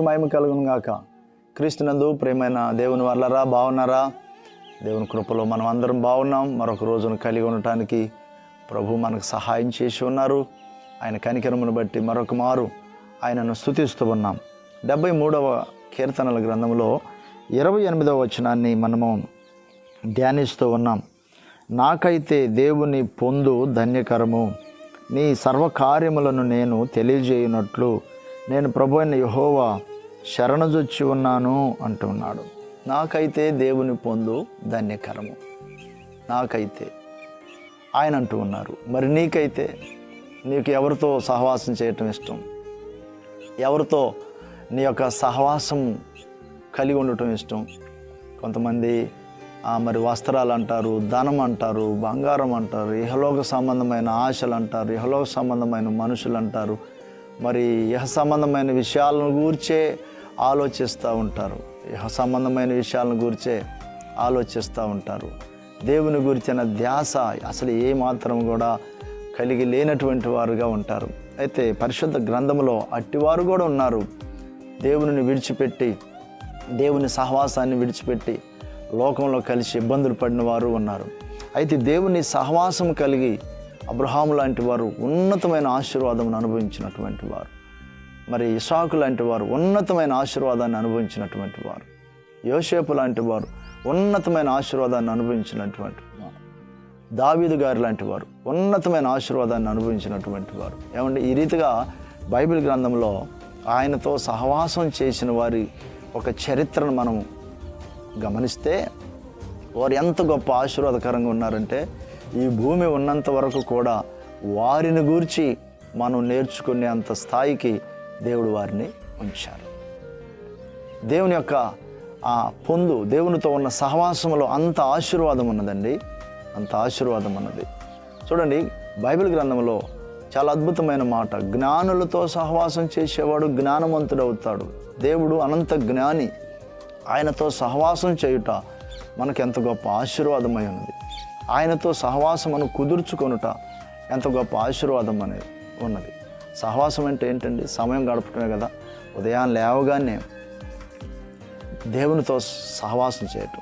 మహిమ కలుగును గాక. క్రీస్తునందు ప్రేమైన దేవుని వల్లరా బాగున్నారా? దేవుని కృపలో మనం అందరం బాగున్నాం. మరొక రోజును కలిగి ఉండటానికి ప్రభు మనకు సహాయం చేసి ఉన్నారు. ఆయన కనికరమును బట్టి మరొక మారు ఆయనను స్థుతిస్తూ ఉన్నాం. డెబ్బై మూడవ కీర్తనల గ్రంథంలో ఇరవై ఎనిమిదవ వచనాన్ని మనము ధ్యానిస్తూ ఉన్నాం. నాకైతే దేవుని పొందు ధన్యకరము. నీ సర్వకార్యములను నేను తెలియజేయనట్లు నేను ప్రభు అయిన యహోవా శరణజొచ్చి ఉన్నాను అంటున్నాడు. నాకైతే దేవుని పొందు ధన్యకరము. నాకైతే. ఆయన అంటూ ఉన్నారు. మరి నీకైతే? నీకు ఎవరితో సహవాసం చేయటం ఇష్టం? ఎవరితో నీ యొక్క సహవాసం కలిగి ఉండటం ఇష్టం? కొంతమంది ఆ, మరి వస్త్రాలు అంటారు ధనం అంటారు బంగారం అంటారు ఇహలోక సంబంధమైన ఆశలు అంటారు ఇహలోక సంబంధమైన మనుషులు అంటారు. మరి యహ సంబంధమైన విషయాలను గూర్చే ఆలోచిస్తూ ఉంటారు. యహ సంబంధమైన విషయాలను గూర్చే ఆలోచిస్తూ ఉంటారు. దేవుని గురించిన ధ్యాస అసలు ఏమాత్రం కూడా కలిగి లేనటువంటి వారుగా ఉంటారు. అయితే పరిశుద్ధ గ్రంథంలో అట్టివారు కూడా ఉన్నారు. దేవుని విడిచిపెట్టి దేవుని సహవాసాన్ని విడిచిపెట్టి లోకంలో కలిసి ఇబ్బందులు పడిన వారు ఉన్నారు. అయితే దేవుని సహవాసం కలిగి అబ్రహాం లాంటి వారు ఉన్నతమైన ఆశీర్వాదం అనుభవించినటువంటి వారు. మరి ఇసాకు లాంటి వారు ఉన్నతమైన ఆశీర్వాదాన్ని అనుభవించినటువంటి వారు. యోసేపు లాంటి వారు ఉన్నతమైన ఆశీర్వాదాన్ని అనుభవించినటువంటి వారు. దావీదు గారి లాంటి వారు ఉన్నతమైన ఆశీర్వాదాన్ని అనుభవించినటువంటి వారు. ఏమంటే ఈ రీతిగా బైబిల్ గ్రంథంలో ఆయనతో సహవాసం చేసిన వారి ఒక చరిత్రను మనం గమనిస్తే వారు ఎంత గొప్ప ఆశీర్వాదకరంగా ఉన్నారంటే ఈ భూమి ఉన్నంత వరకు కూడా వారిని గూర్చి మనం నేర్చుకునే అంత స్థాయికి దేవుడు వారిని ఉంచారు దేవుని యొక్క ఆ పొందు దేవునితో ఉన్న సహవాసంలో అంత ఆశీర్వాదం ఉన్నదండి. అంత ఆశీర్వాదం ఉన్నది. చూడండి బైబిల్ గ్రంథంలో చాలా అద్భుతమైన మాట జ్ఞానులతో సహవాసం చేసేవాడు జ్ఞానవంతుడవుతాడు. దేవుడు అనంత జ్ఞాని. ఆయనతో సహవాసం చేయుట మనకు ఎంత గొప్ప ఆశీర్వాదమై ఉన్నది. ఆయనతో సహవాసమును కుదుర్చుకొనుట ఎంత గొప్ప ఆశీర్వాదం అనేది ఉన్నది. సహవాసం అంటే ఏంటండి? సమయం గడపటమే కదా. ఉదయం లేవగానే దేవునితో సహవాసం చేయటం.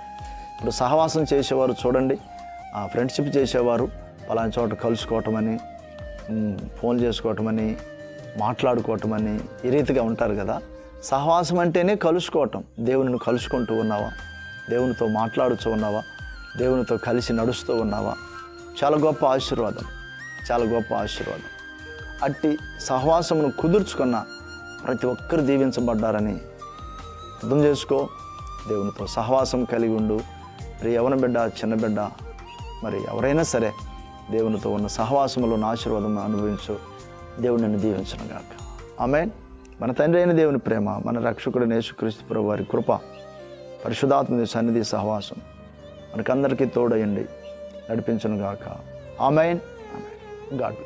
ఇప్పుడు సహవాసం చేసేవారు చూడండి. ఆ ఫ్రెండ్షిప్ చేసేవారు. పలానా చోట కలుసుకోవటమని ఉమ్, ఫోన్ చేసుకోవటమని మాట్లాడుకోవటమని ఈ రీతిగా ఉంటారు కదా. సహవాసం అంటేనే కలుసుకోవటం. దేవునిని కలుసుకుంటూ ఉన్నావా? దేవునితో మాట్లాడుతూ ఉన్నావా? దేవునితో కలిసి నడుస్తూ ఉన్నావా? చాలా గొప్ప ఆశీర్వాదం. చాలా గొప్ప ఆశీర్వాదం. అట్టి సహవాసమును కుదుర్చుకున్న ప్రతి ఒక్కరు దీవించబడ్డారని అర్థం చేసుకో. దేవునితో సహవాసం కలిగి ఉండు. మరి యవన బిడ్డ చిన్న బిడ్డ మరి ఎవరైనా సరే దేవునితో ఉన్న సహవాసములో ఉన్న ఆశీర్వాదం అనుభవించు. దేవుడు నిన్ను దీవించను గాక. ఆమె మన తండ్రి అయిన దేవుని ప్రేమ మన రక్షకుడు నేసుక్రీస్తు ప్రభు వారి కృప పరిశుధాత్మ సన్నిధి సహవాసం. మనకందరికీ తోడయండి నడిపించను గాక ఆమెన్. గాడ్